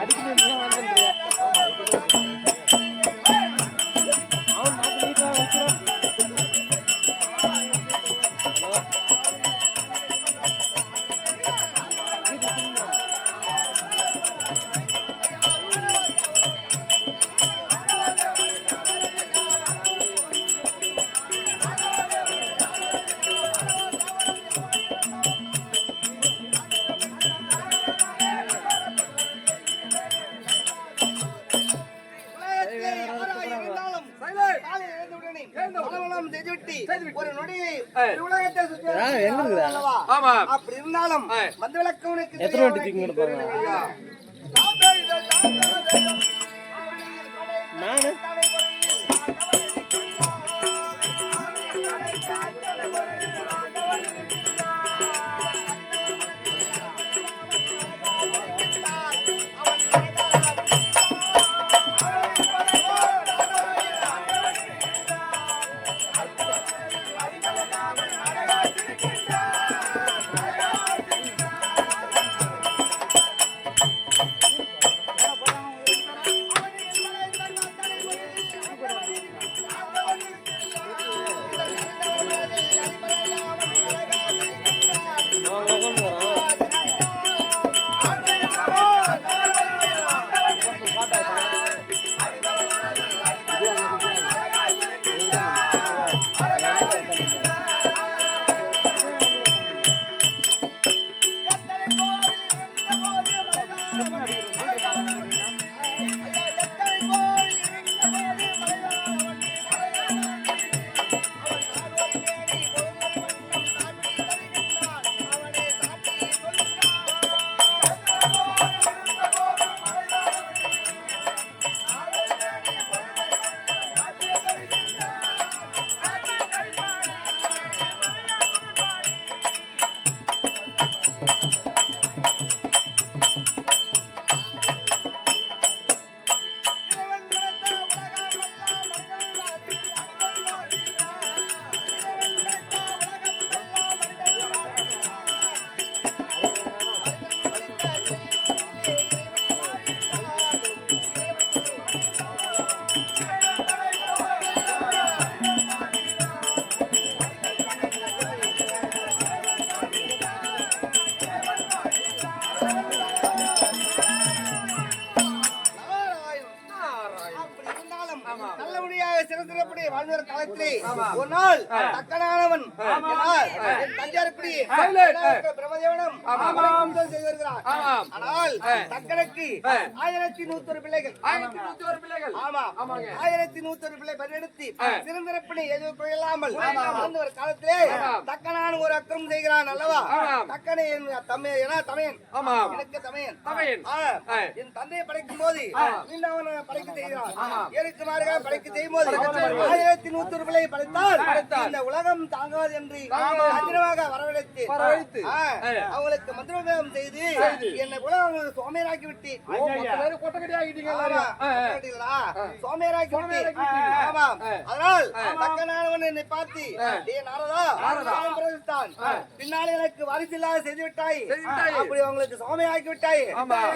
அடிக்கணும் ஒரு உலகத்தை சுற்றி? ஆமா அப்படி இருந்தாலும் ஆ. மந்த விளக்கவனுக்கு எத்தனை வாட்டி? நானு ஒரு நாள் தக்கனானவன். தஞ்சாவூர்படி பிரம்மதேவனம். ஆனால் தக்கனுக்கு ஆயிரத்தி நூத்தொரு பிள்ளைகள் ஆயிரத்தி நூத்தி ஒரு பிள்ளைகள் ஆமா ஆமாங்க. ஆயிரத்தி நூத்தொரு பிள்ளை பரிணெடுத்து சிறந்திரப்படி எதுவும் குறையில்லாமல் வாழ்ந்த ஒரு காலத்திலே ஆமாம். தக்கனான் ஒரு அக்கிரம் செய்கிறான் அல்லவா ஆமாம். தக்கனை என் தம்மை என தமையன் ஆமாம் எனக்கு தமையன் தமையன். ஆ, ஆ. என் தந்தையை படைக்கும் போது அவனை படைக்க செய்கிறான். ஏற்கு மாறுக படைக்க செய்யும் போது. ஆயிரத்தி நூத்தி பிள்ளை படைத்தால் படைத்தால். இந்த உலகம் தாங்காது என்று. மந்திரமாக வரவழைத்து வரவழைத்து. ஆ, செய்து என்னை உலகம் சோமையராக்கி விட்டு கொட்டக்கடி ஆகிட்டீங்க? சோமையராக்கி விட்டு. ஆமாம். அதனால் தக்கனானவன் என்னை பார்த்து டேய் நாரதா. பின்னால் எனக்கு செய்து விட்டாய் செய்து விட்டாய். அப்படி உங்களுக்கு சோமையாக்கி விட்டாய்.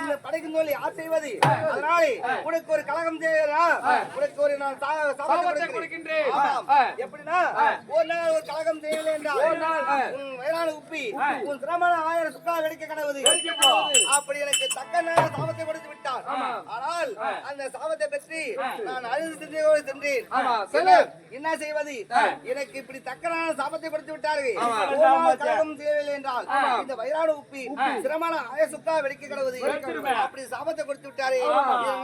இந்த படைக்கும் தோல் யார் செய்வது? அதனால உனக்கு ஒரு கலகம் செய்யறா உனக்கு ஒரு நான் சாபத்தை. கொடுக்கின்றேன். எப்படின்னா ஒரு நாள் ஒரு கலகம் செய்யவில்லை என்றால். உன் வயலான உப்பி உன் சிரமண ஆயிரம் சுக்கா வெடிக்க அப்படி எனக்கு தக்க நேர சாபத்தை கொடுத்து விட்டார். ஆனால் அந்த சாபத்தை பற்றி நான் அழுது சிந்தையோடு சென்றேன். ஆமா, சொல்லு. என்ன செய்வது? எனக்கு இப்படி தக்கனான சாபத்தை கொடுத்து விட்டார்கள். செய்யவில்லை என்றால் இந்த வயிறாடு உப்பி சிரமண ஆயசுக்கா வெடிக்க கடவுது. அப்படி சாபத்தை கொடுத்து விட்டாரே.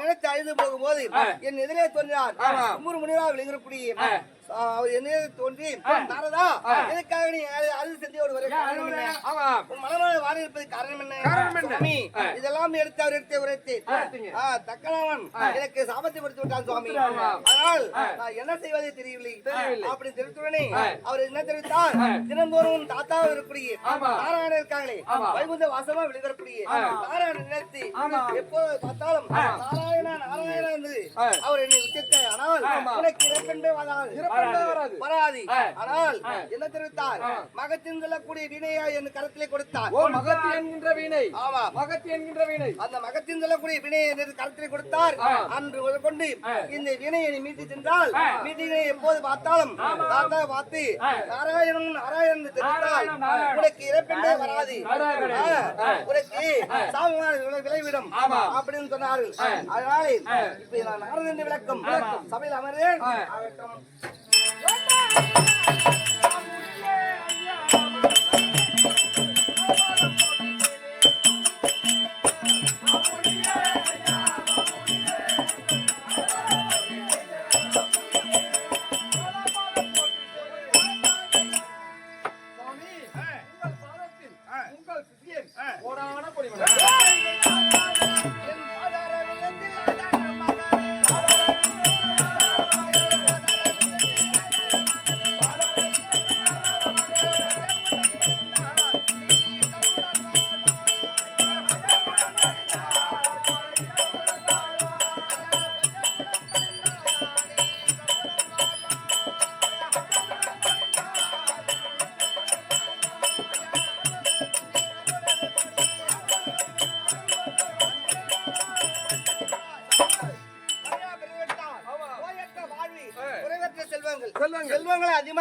நினைத்து அழுது போகும்போது என் எதிரே தோன்றினார் குமுறு முனிவா விழுங்கக்கூடிய அவர் என்ன தோன்றி நாரதா எதுக்காக நீ அழு- அழுது செஞ்சோடு வர காரணம் என்ன? ஆமாம். உன் மனமான வாரி இருப்பது காரணம் என்ன? காரணம் என்ன? சுவாமி இதெல்லாம் எடுத்து அவர் எடுத்து உரைத்து. எடுத்தீங்க. ஆ, தக்கனவன் எனக்கு சாபத்தை கொடுத்து விட்டான் சுவாமி. ஆனால் நான் என்ன செய்வதை தெரியவில்லை. அப்படி தெரிவித்துடனே அவர் என்ன தெரிவித்தார்? தினந்தோறும் உன் தாத்தாவை இருக்கக்கூடிய. நாராயணன் இருக்காங்களே. வைகுந்த வாசமா வெளிவரக்கூடிய நாராயணன் நினைத்து எப்போது பார்த்தாலும் நாராயணா நாராயணா என்று அவர் என்னை உச்சத்தை ஆனால் உனக்கு வாதாது வராது. ஆனால் என்ன தெரிவித்தார்? மகத்தின் சொல்லக்கூடிய வினையா என் கரத்திலே கொடுத்தார். ஓ மகத்தி என்கின்ற வீணை ஆமா. மகத்தி என்கின்ற வீணை அந்த மகத்தின் சொல்லக்கூடிய வினையை கருத்தில் கொடுத்தார். அன்று கொண்டு இந்த வினையை மீட்டு சென்றால் மீட்டினை எப்போது பார்த்தாலும் பார்த்தா பார்த்து நாராயணன் நாராயணன் என்று தெரிவித்தால். உனக்கு இறப்பென்றே வராது. உனக்கு சாமமான விளை- விளைவிடும். அப்படின்னு சொன்னார்கள். அதனால இப்ப நான் நாரதன் விளக்கம். சபையில் அமர்ந்தேன் Thank you.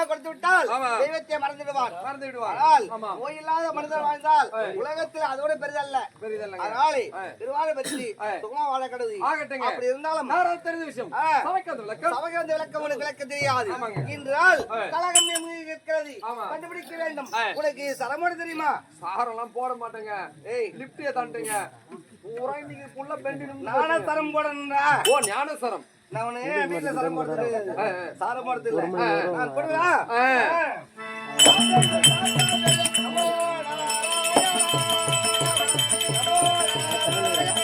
அதிகமா கொடுத்து விட்டால். தெய்வத்தை மறந்து விடுவார் மறந்து விடுவார் ஆனால் ஆமா. நோய் இல்லாத மனிதர் வாழ்ந்தால் உலகத்தில் அதோட பெரிதல்ல. அதனால. திருவாரூர் பற்றி. சுகமா வாழ கடவுது ஆகட்டுங்க. அப்படி இருந்தாலும் தெரிந்த விஷயம். சபைக்கு வந்த விளக்கம். உனக்கு விளக்க தெரியாது. என்றால். கழகம் இருக்கிறது. கண்டுபிடிக்க வேண்டும். உனக்கு சரமோடு தெரியுமா? சாரெல்லாம் போட மாட்டேங்க. ஏய் லிப்டிய தாண்டுங்க. பூரா இன்னைக்கு புள்ள போடணும்டா. ஓ ஞானசரம் நான் உன்னை வீட்டுல சரம் போடுறது சாரம் போடுறது இல்ல நான் போடுவா ஆ. ஆமாடா.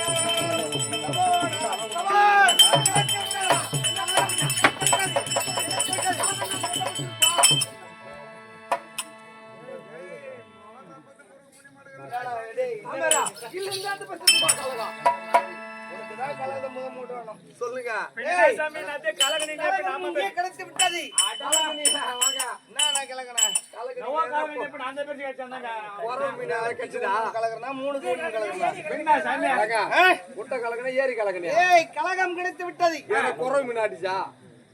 கலகா. ஆ? முட்டை கலகனா, ஏரி கலகனியா? ஏய் கலகம் கிடைத்து விட்டது ஏன்னா குறவை மீன் அடிச்சா?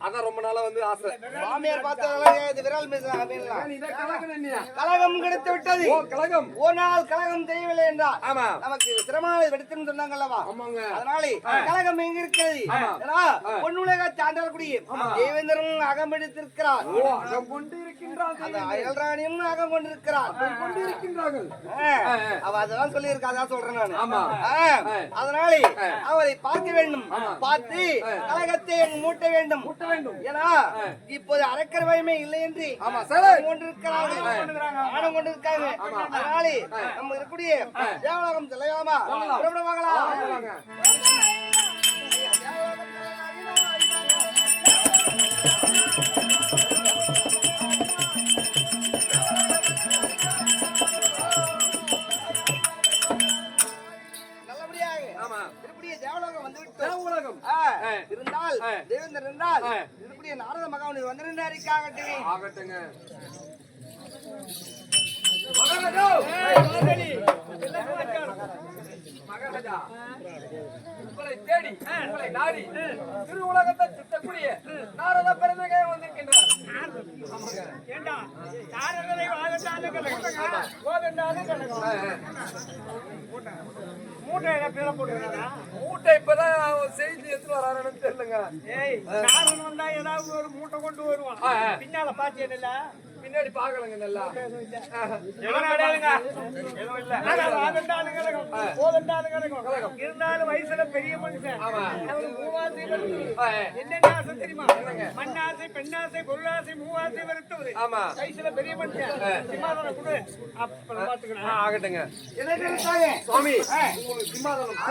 அதான் ரொம்ப நாளா வந்து ஆசை. மாமியார் பார்த்ததெல்லாம் இது விரல் மீசலாம் அப்படின்லாம் கிடைத்து விட்டது. ஓ கலகம். ஒரு நாள் கலகம் தெரியவில்லை என்றால் ஆமா. நமக்கு சிரமங்களை வெடுத்துன்னு சொன்னாங்கல்லவா? ஆமாங்க. அதனாலே கலகம் எங்க இருக்கிறது? பொன்னுலக சான்றால் கூடிய தேவேந்திரன் அகம் ஓ அகம் கொண்டு இருக்கின்றான் அந்த அயல்ராணியும் அகம் கொண்டிருக்கிறார். கொண்டு இருக்கின்றார்கள். அவ அதெல்லாம் சொல்லியிருக்கா அதான் சொல்றேன் நானு. ஆமா. அதனாலே அவரை பார்க்க வேண்டும். பார்த்து கலகத்தை எங்க மூட்ட வேண்டும். கூட்ட வேண்டும். ஏன்னா இப்போது அரக்கரவயமே இல்லை என்று ஆமா, சரி. ஆணவம் கொண்டிருக்கிறார்கள் ஆணவம் கொண்டிருக்காங்க. அதனாலே நம்ம இருக்கக்கூடிய தேவலோகம் செல்லலாமா? புறப்படவாங்களா ஆமா. இருக்கக்கூடிய தேவலோகம் வந்து விட்டோம் தேவ உலகம். ஆ, ஆ. இருந்தால். தேவேந்தர் இருந்தால். இருக்கக்கூடிய நாரத மகாவனி வந்திருந்தாருக்காகட்டுமே. ஆகட்டுங்க. மகாராஜா! உங்களை தேடி உங்களை நாடி திரு உலகத்தை சுத்தக்கூடிய நாரத பெருந்தகை வந்திருக்கின்றார். ஆ, ஆ. மூட்டை இப்பதான் செய்தி எடுத்து வராருன்னு தெரியலங்க. ஆ, ஆ. பின்னால பாத்தீங்கல்ல பின்னாடி பாக்கலங்க நல்லா. இருந்தாலும் வயசுல பெரிய மனுஷன். என்னென்ன ஆசை தெரியுமா? மண்ணாசை பெண்ணாசை பொருளாசை மூவாசை வெறுத்தவர் ஆமா. வயசுல பெரிய மனுஷன். கொடு. அப்புறம் ஆகட்டுங்க. என்ன சுவாமி. உங்களுக்கு சிம்மாசனம்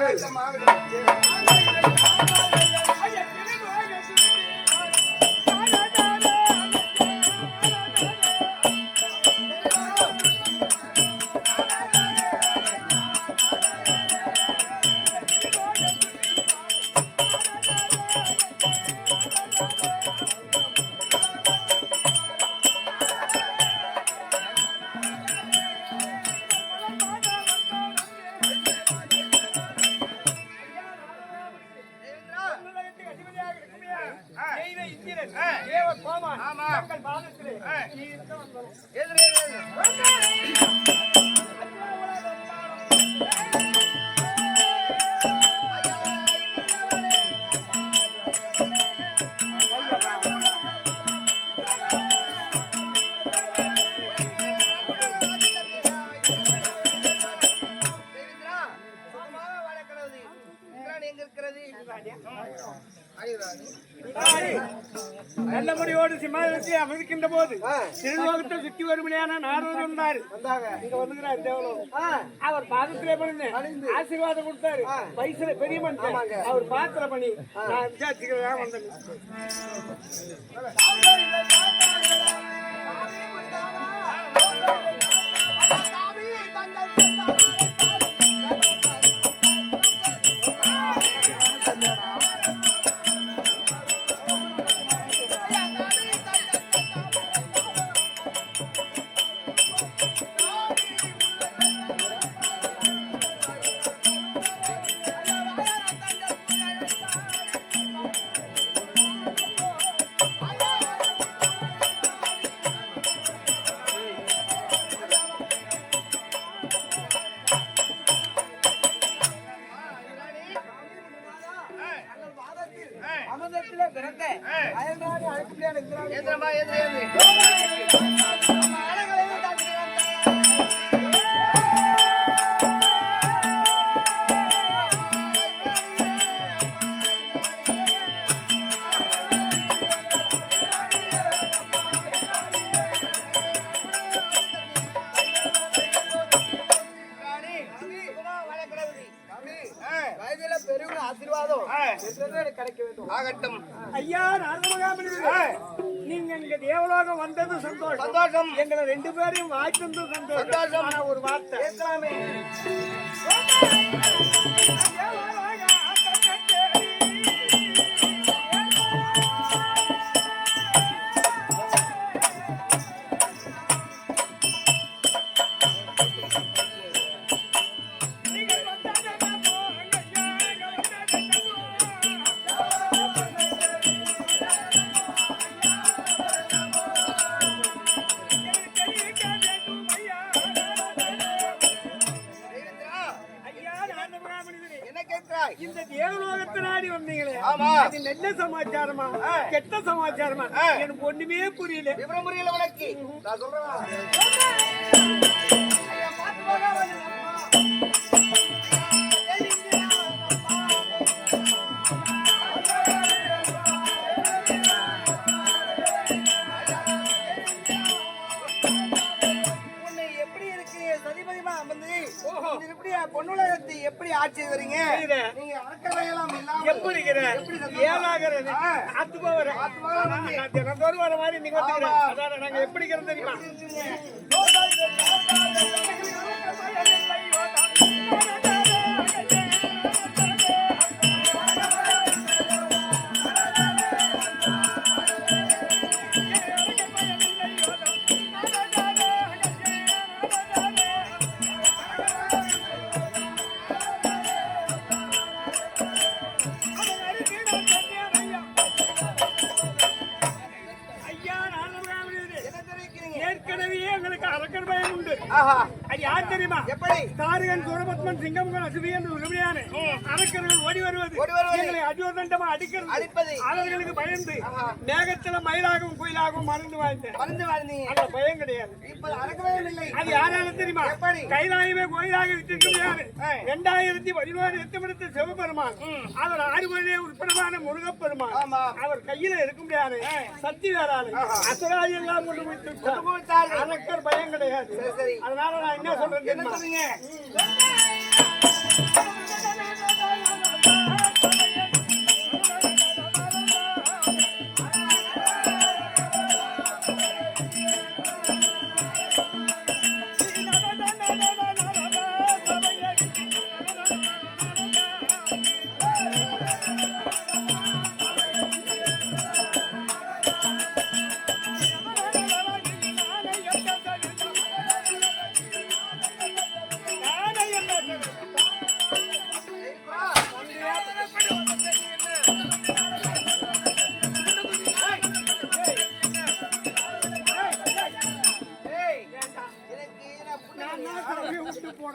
இருக்கிறது நல்ல முறையோடு சிம்மாசனத்தை அமர்க்கின்ற போது திருலோகத்தை சுற்றி வரும்படியான நாரதர் வந்தாரு இங்க வந்துக்கிறார் தேவலோகம். அவர் பாதத்திலே பண்ணு ஆசீர்வாதம் கொடுத்தாரு. வயசுல பெரிய மனுஷன். அவர் பாத்திர பண்ணி நான் விசாரிச்சுக்கிறதா வந்தேன். அமிர்தத்திலே பிறந்த அயல்நாடு அழைப்புடையான வயதில பெரியவங்க ஆசீர்வாதம். எனக்கு கிடைக்க வேண்டும். ஆகட்டும். ஐயா நாரதமகாமணி நீங்க இங்க தேவலோகம் வந்தது சந்தோஷம். சந்தோஷம். எங்களை ரெண்டு பேரையும் வாய்த்தது சந்தோஷம். ஒரு வார்த்தை. அது நல்ல சமாச்சாரமா? கெட்ட சமாச்சாரமா? எனக்கு ஒண்ணுமே புரியல. விவரம் முறையில உனக்கு. நான் சொல்றேன்? சந்தோஷமா? ஏழாகிறது. அத்து போகிற தினந்தோறும் வர மாதிரி நீங்க வந்துக்கிறேன் நாங்க எப்படி தெரியுமா? என்று உரிமையான அரக்கர்கள் ஓடி வருவது. எங்களை அஜோதண்டமா அடிக்கிறது. அடிப்பது. அவர்களுக்கு பயந்து மேகத்துல மயிலாகவும் குயிலாகவும் மறந்து வாழ்ந்தேன் மறந்து வாழ்ந்தீங்க. அந்த பயம் கிடையாது. இப்ப அடக்கவே இல்லை. அது யாரால தெரியுமா? கைலாயமே கோயிலாக விட்டிருக்க முடியாது இரண்டாயிரத்தி பதினோரு எத்தமிடத்து சிவபெருமான். அவர் ஆறுமொழியே உட்படமான முருகப்பெருமான். அவர் கையில இருக்க முடியாது. சக்தி வேறாரு அசுராதி எல்லாம் கொண்டு போய். அரக்கர் பயம் கிடையாது. அதனால நான் என்ன சொல்றேன் என்ன தெரியுமா?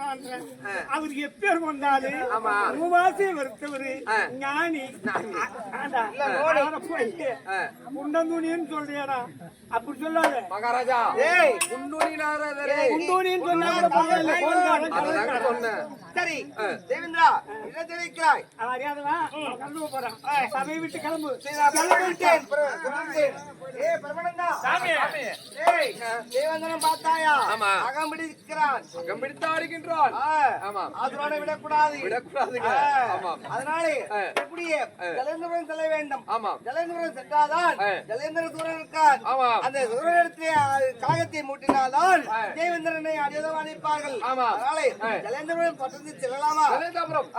ăn xem. À. அவர் எப்பேர் வந்தாலும். மூவாசியை வருத்தவரு. ஞானி. குண்டந்துணின்னு சொல்றியாடா. அப்படி சொல்லாத. மகாராஜா. ஏய். குண்டுனி நாரதரே குண்டூனின்னு சொன்னா கூட பரவாயில்ல, கோல்காரன், அததாங்க கலக்காரன். சொன்னேன். சரி. தேவேந்திரா என்ன தெரிவிக்கிறாய். அறியாதவா? போறான். சபையை விட்டு கிளம்பு. ஏய், தேவேந்திரன் பார்த்தாயா. அகம் பிடிக்கிறான். அகம் பிடித்தா இருக்கின்றான் ஆமா. அதனோட விடக்கூடாது. விடக்கூடாதுங்க. அதனாலே ஆ. எப்படியே ஜலேந்திரபுரம் செல்ல வேண்டும். ஆமா ஜலேந்திரபுரம் சென்றாதான். ஜலேந்திர தூரம் இருக்கான். ஆமா அந்த காகத்தை மூட்டினால்தான். தேவேந்திரனை ஆமா. அதனாலே. ஜலேந்திரபுரம் பட்டத்தில் செல்லலாமா? ஜலேந்திரபுரம்.